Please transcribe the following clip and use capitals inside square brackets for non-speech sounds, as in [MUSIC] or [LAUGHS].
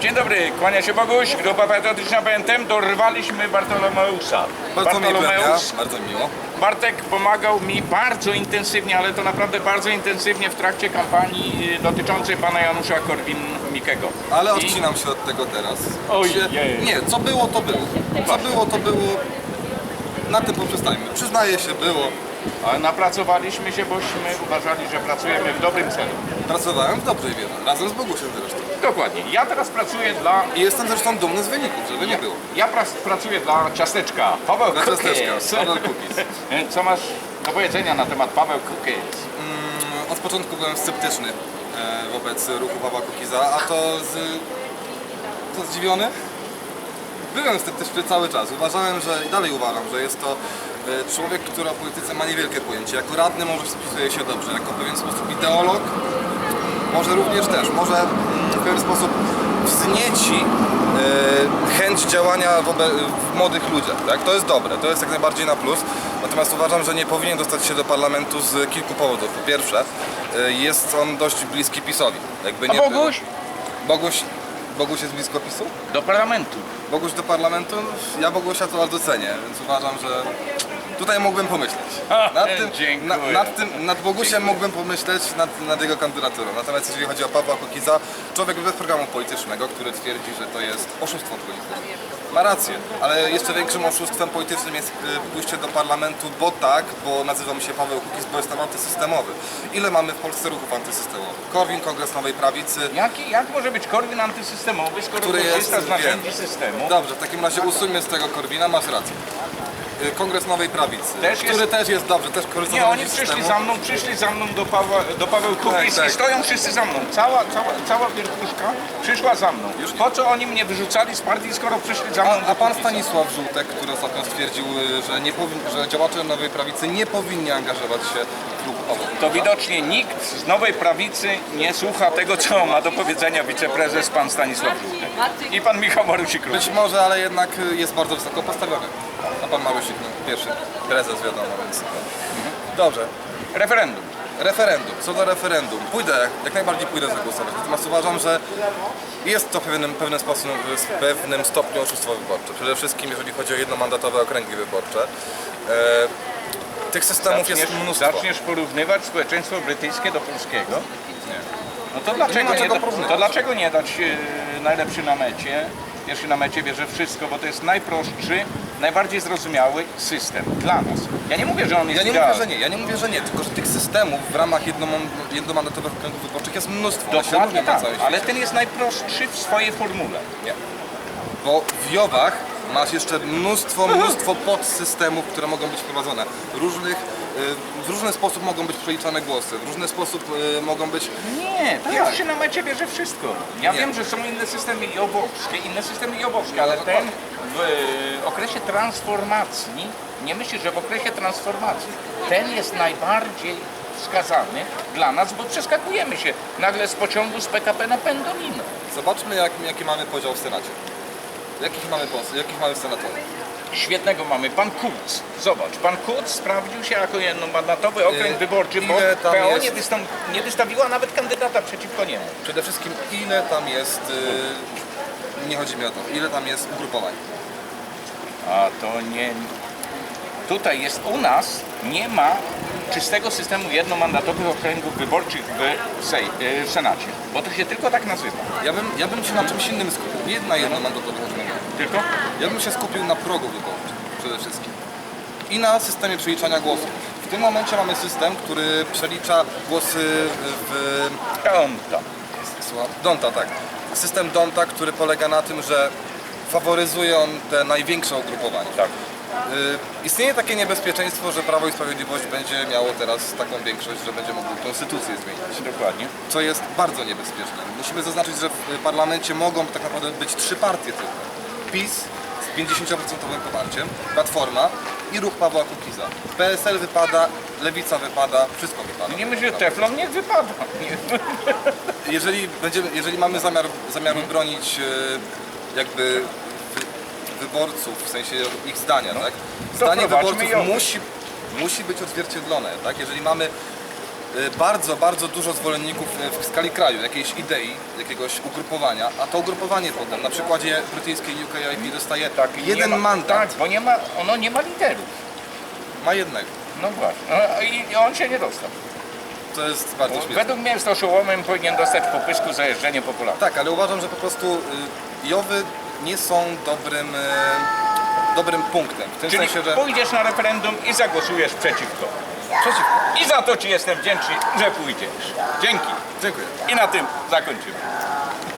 Dzień dobry, kłania się Boguś, grupa patriotyczna BNTM, dorwaliśmy Bartolomeusa. Bardzo mi miło, Bartolomeus, bardzo miło. Bartek pomagał mi bardzo intensywnie, ale to naprawdę bardzo intensywnie w trakcie kampanii y, dotyczącej pana Janusza Korwin-Mikkego. Ale odcinam się od tego teraz. Oj. Nie, co było, to było. Co było, to było. Na tym poprzestańmy. Przyznaję się, było. Ale napracowaliśmy się, bośmy uważali, że pracujemy w dobrym celu. Pracowałem w dobrej wierze, razem z Bogusiem zresztą. Dokładnie. Ja teraz pracuję dla... I jestem zresztą dumny z wyników, żeby nie było. Ja prac, pracuję dla ciasteczka. Paweł Dla Cookies. ciasteczka, Paweł [LAUGHS] Cookies. Co masz do powiedzenia na temat Paweł Cookies? Mm, Od początku byłem sceptyczny e, wobec ruchu Pawła Kukiza, a to z... To zdziwiony? Byłem sceptyczny cały czas. Uważałem, że i dalej uważam, że jest to e, człowiek, który o polityce ma niewielkie pojęcie. Jako radny może spisuje się dobrze, jako w pewien sposób ideolog może również też, może mm, w pewien sposób wznieci e, chęć działania w młodych ludziach, tak? To jest dobre, to jest jak najbardziej na plus. Natomiast uważam, że nie powinien dostać się do parlamentu z kilku powodów. Po pierwsze, e, jest on dość bliski PiSowi. Jakby A nie było. Boguś? Boguś, Boguś jest blisko PiSu? Do parlamentu. Boguś do parlamentu? Ja Bogusia to bardzo cenię, więc uważam, że tutaj mógłbym pomyśleć. Nad tym, na, nad, tym, nad Bogusiem mógłbym pomyśleć, nad, nad jego kandydaturą. Natomiast jeżeli chodzi o Pawła Kukiza, człowiek bez programu politycznego, który twierdzi, że to jest oszustwo polityczne. Ma rację, ale jeszcze większym oszustwem politycznym jest y, pójście do parlamentu, bo tak, bo nazywam się Paweł Kukiz, bo jestem antysystemowy. Ile mamy w Polsce ruchów antysystemowych? Korwin, Kongres Nowej Prawicy, Jaki, jak może być Korwin antysystemowy, skoro Który korzysta jest, z narzędzi wiem. systemu? Dobrze, w takim razie usuńmy z tego Korwina, masz rację. Y, Kongres Nowej Prawicy, Też który jest- też jest dobrze, też korzysta Nie, oni przyszli systemu. za mną, przyszli za mną do, Pawła, do Paweł Kukiz tak. i stoją wszyscy za mną. Cała, cała, cała wierchuszka przyszła za mną. Po co oni mnie wyrzucali z partii, skoro przyszli za mną A, a pan? Stanisław Żółtek, który ostatnio stwierdził, y, że, nie że działacze Nowej Prawicy nie powinni angażować się w ruch Pawła. To widocznie nikt z Nowej Prawicy nie słucha tego, co ma do powiedzenia wiceprezes pan Stanisław Żółtek. I pan Michał Marusik. Być może, ale jednak y, jest bardzo wysoko postawiony. Pan Marusik, no, pierwszy prezes wiadomo, więc... Dobrze. Referendum. Referendum. Co do referendum, pójdę, jak najbardziej pójdę zagłosować. Natomiast uważam, że jest to w pewnym, pewnym sposób, w pewnym stopniu oszustwo wyborcze. Przede wszystkim jeżeli chodzi o jednomandatowe okręgi wyborcze. E, tych systemów Zaczniesz, jest mnóstwo. zaczniesz porównywać społeczeństwo brytyjskie do polskiego? No to dlaczego, nie, da, to dlaczego nie dać e, najlepszy na mecie? Pierwszy na mecie bierze wszystko, bo to jest najprostszy, najbardziej zrozumiały system dla nas. Ja nie mówię, że on jest Ja nie mówię, idealny. że nie, ja nie mówię, że nie, tylko że tych systemów w ramach jednomon- jednomandatowych okręgów wyborczych jest mnóstwo. One się Dokładnie różnią na tak, świecie. ale ten jest najprostszy w swojej formule. Nie. Bo w JOW-ach masz jeszcze mnóstwo, mnóstwo podsystemów, które mogą być wprowadzone. Różnych, y, w różny sposób mogą być przeliczane głosy, w różny sposób y, mogą być... Nie, pierwszy na mecie bierze wszystko. Ja Nie. wiem, że są inne systemy jobowskie, inne systemy jobowskie, ale ten w e, okresie transformacji, nie myślę, że w okresie transformacji, ten jest najbardziej wskazany dla nas, bo przeskakujemy się nagle z pociągu z PKP na Pendolino. Zobaczmy, jak, jaki mamy podział w Senacie. Jakich mamy, jakich mamy senatorów? Świetnego mamy. Pan Kuc. Zobacz, pan Kuc sprawdził się jako jednomandatowy okręg Yy, wyborczy, bo ile tam PO jest? nie, wystąp, nie wystawiła nawet kandydata przeciwko niemu. Przede wszystkim, ile tam jest... y, nie chodzi mi o to, ile tam jest ugrupowań. A to nie. Tutaj jest u nas nie ma czystego systemu jednomandatowych okręgów wyborczych w, Sej, y, w Senacie, bo to się tylko tak nazywa. Ja bym, ja bym się na czymś innym skupił, nie na jednomandatowych okręgach. Tylko? Ja bym się skupił na progu wyborczym przede wszystkim i na systemie przeliczania głosów. W tym momencie mamy system, który przelicza głosy w... Słucham? Donta, tak. System Donta, który polega na tym, że faworyzuje on te największe ugrupowania. Tak. Y, istnieje takie niebezpieczeństwo, że Prawo i Sprawiedliwość będzie miało teraz taką większość, że będzie mogło konstytucję zmienić Dokładnie. co jest bardzo niebezpieczne. Musimy zaznaczyć, że w parlamencie mogą tak naprawdę być trzy partie tylko. PiS z 50% poparciem, Platforma i ruch Pawła Kukiza. PSL wypada, Lewica wypada, wszystko wypada. Nie myślę, że Teflon niech wypada. Nie. Jeżeli, będziemy, jeżeli mamy zamiar, zamiar bronić e, jakby wyborców, w sensie ich zdania, tak? Zdanie wyborców musi, musi być odzwierciedlone, tak? Jeżeli mamy y, bardzo, bardzo dużo zwolenników y, w skali kraju, jakiejś idei, jakiegoś ugrupowania, a to ugrupowanie potem na przykładzie brytyjskiej UKIP dostaje nie jeden ma, mandat, Tak, bo nie ma, ono nie ma liderów. ma jednego. No właśnie. No, i, on się nie dostał. To jest bardzo śmieszne. Według mnie jest to szołomem, powinien dostać po pysku za jeżdżenie po Polakach. Tak, ale uważam, że po prostu y, Jowy nie są dobrym, y, dobrym punktem. W tym Czyli sensie, że pójdziesz na referendum i zagłosujesz przeciwko. przeciwko. I za to Ci jestem wdzięczny, że pójdziesz. Dzięki. Dziękuję. I na tym zakończymy.